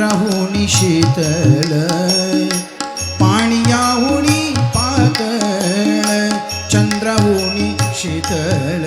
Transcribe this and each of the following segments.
समुद्राहून शीतल पाणियाहून पातळ चंद्राहून शीतल.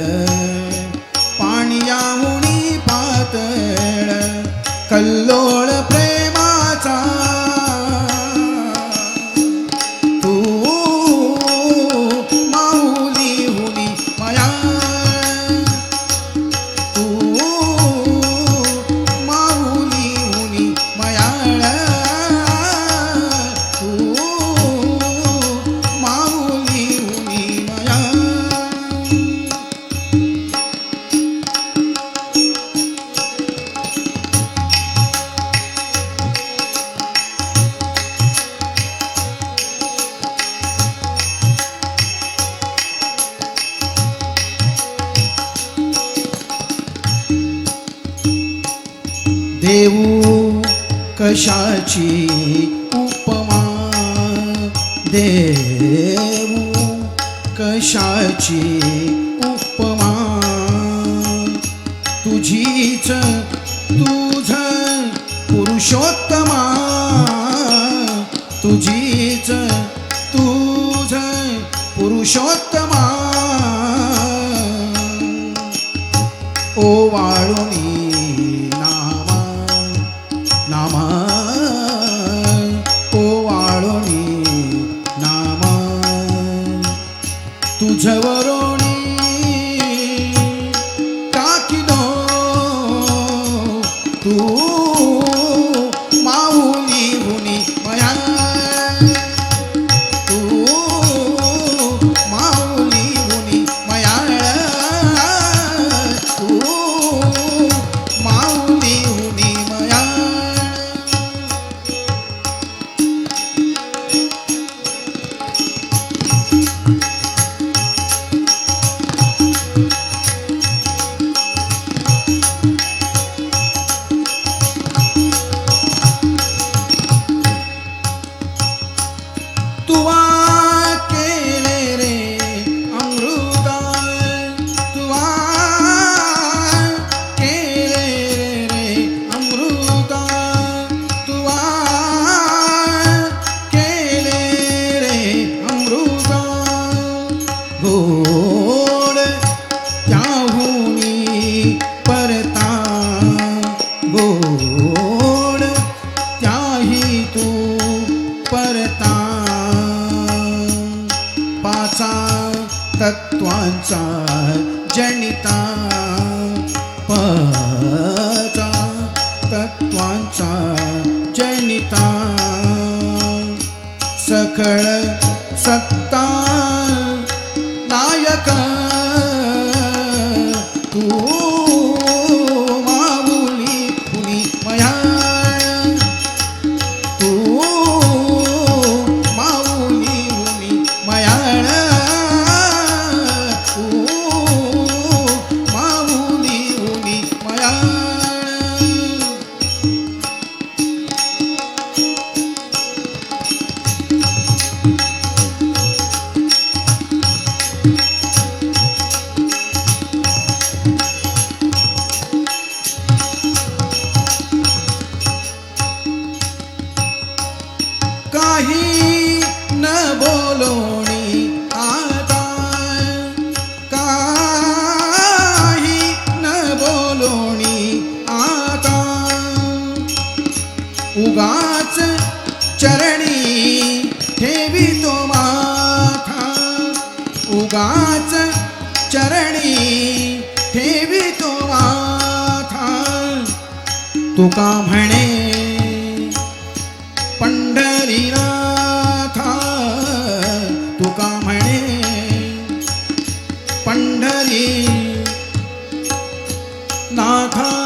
यशाची उपमा देऊ? कशाची उपमा? तुझीच तुझ पुरुषोत्तमा? तुझीच तुझ पुरुषोत्तमा? ओ वाळुनी Tavaro गोड त्याहून परता. गोड त्याही तू परता. पाचा तत्वांचा जनिता. पाचा तत्वांचा जनिता. सकळ يكاد तुका म्हणे पंढरीनाथा तुका म्हणे पंढरी नाथा.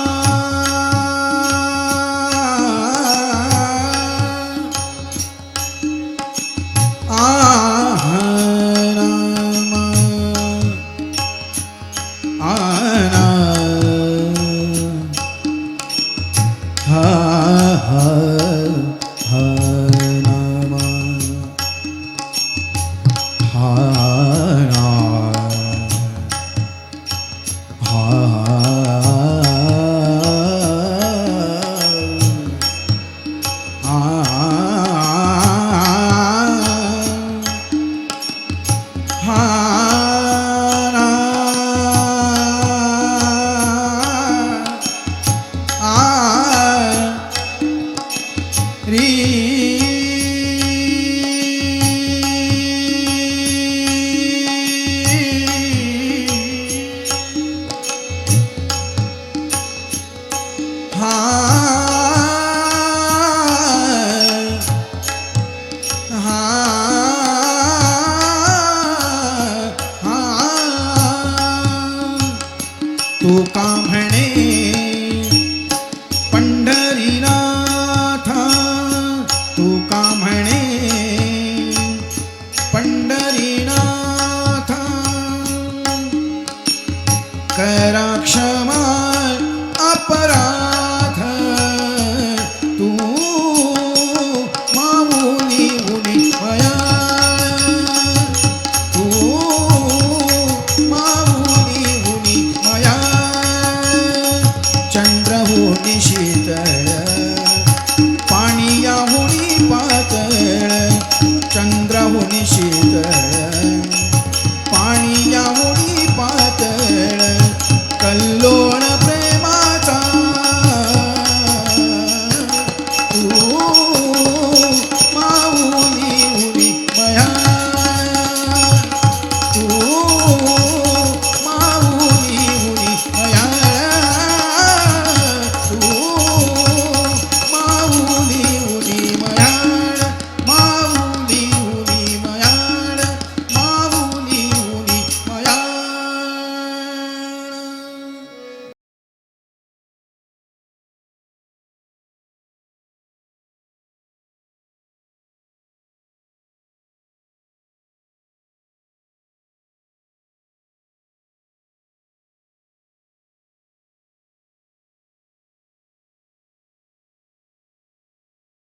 तू